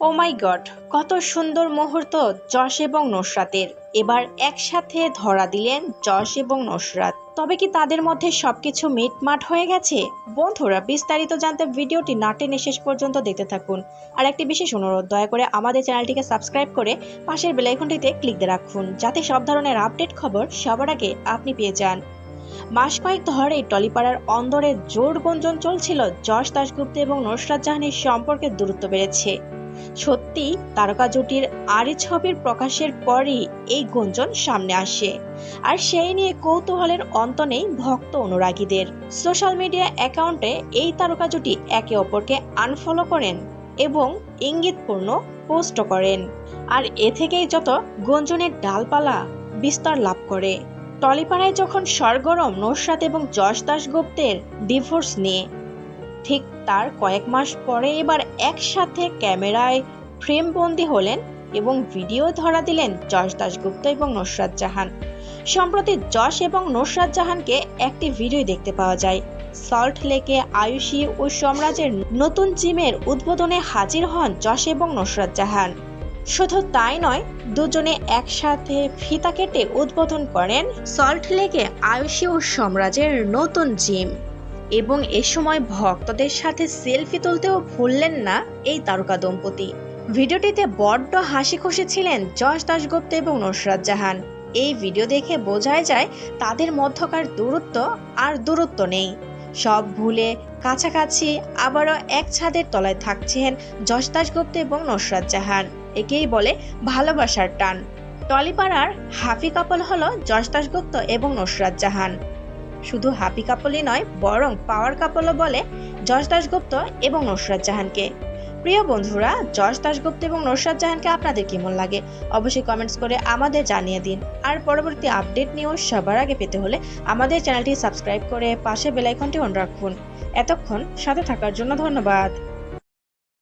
ও মাই god কত সুন্দর মুহূর্ত যশ এবং নসরাতের। এবার একসাথে ধরা দিলেন যশ এবং নসরাত। তবে কি তাদের মধ্যে সবকিছু মিটমাট হয়ে গেছে? বন্ধুরা, বিস্তারিত জানতে ভিডিওটি না টেনে শেষ পর্যন্ত দেখতে থাকুন। আর একটি বিশেষ অনুরোধ, দয়া করে আমাদের চ্যানেলটিকে সাবস্ক্রাইব করে পাশের বেলাইকনটিতে ক্লিক দিয়ে রাখুন, যাতে সব ধরনের আপডেট খবর সবার আগে আপনি পেয়ে যান। মাস কয়েক ধরে টলিপাড়ার অন্দরে জোর গুঞ্জন চলছিল যশ দাশগুপ্ত এবং নসরাত জাহানের সম্পর্কে দূরত্ব বেড়েছে। সত্যি তারকা জুটির আরি ছবির প্রকাশের পরই এই গুঞ্জন সামনে আসে। আর সেই নিয়ে কৌতূহলের অন্ত নেই ভক্ত অনুরাগীদের। সোশ্যাল মিডিয়া অ্যাকাউন্টে এই তারকা জুটি একে অপরকে আনফলো করেন এবং ইঙ্গিতপূর্ণ পোস্ট করেন। আর এ থেকেই যত গুঞ্জনের ডালপালা বিস্তার লাভ করে। টলিপাড়ায় যখন সরগরম নস্রাত এবং যশ দাশগুপ্তের ডিভোর্স নিয়ে ঠিক তার কয়েক মাস পরে এবার একসাথে ক্যামেরায় ফ্রেমবন্দি হলেন এবং ভিডিও ধরা দিলেন যশ দাশগুপ্ত এবং নসরাত জাহান। সম্প্রতি যশ এবং নসরাত জাহানকে একটি ভিডিও দেখতে পাওয়া যায়। সল্ট লেকে আয়ুষী ও সম্রাজের নতুন জিমের উদ্বোধনে হাজির হন যশ এবং নসরাত জাহান। শুধু তাই নয়, দুজনে একসাথে ফিতা কেটে উদ্বোধন করেন সল্ট লেকে আয়ুষী ও সম্রাজের নতুন জিম। এবং এ সময় ভক্তদের সাথে সেলফি তুলতেও ভুললেন না এই তারকা দম্পতি। ভিডিওটিতে বড্ড হাসি খুশি ছিলেন যশ দাশগুপ্ত এবং নসরাত জাহান। এই ভিডিও দেখে বোঝাই যায় তাদের মধ্যকার দূরত্ব আর দূরত্ব নেই। সব ভুলে, কাছাকাছি আবারও এক ছাদের তলায় থাকছেন যশ দাশগুপ্ত এবং নসরাত জাহান। একেই বলে ভালোবাসার টান। টলিপাড়ার হাফি কাপল হলো যশ দাশগুপ্ত এবং নসরাত জাহান। শুধু হাপি কাপলই নয়, বরং পাওয়ার কাপলও বলে যশ দাশগুপ্ত এবং নসরাত জাহানকে। প্রিয় বন্ধুরা, যশ দাশগুপ্ত এবং নসরাত জাহানকে আপনাদের কেমন লাগে? অবশ্যই কমেন্টস করে আমাদের জানিয়ে দিন। আর পরবর্তী আপডেট নিয়েও সবার আগে পেতে হলে আমাদের চ্যানেলটি সাবস্ক্রাইব করে পাশে বেলাইকনটি অন রাখুন। এতক্ষণ সাথে থাকার জন্য ধন্যবাদ।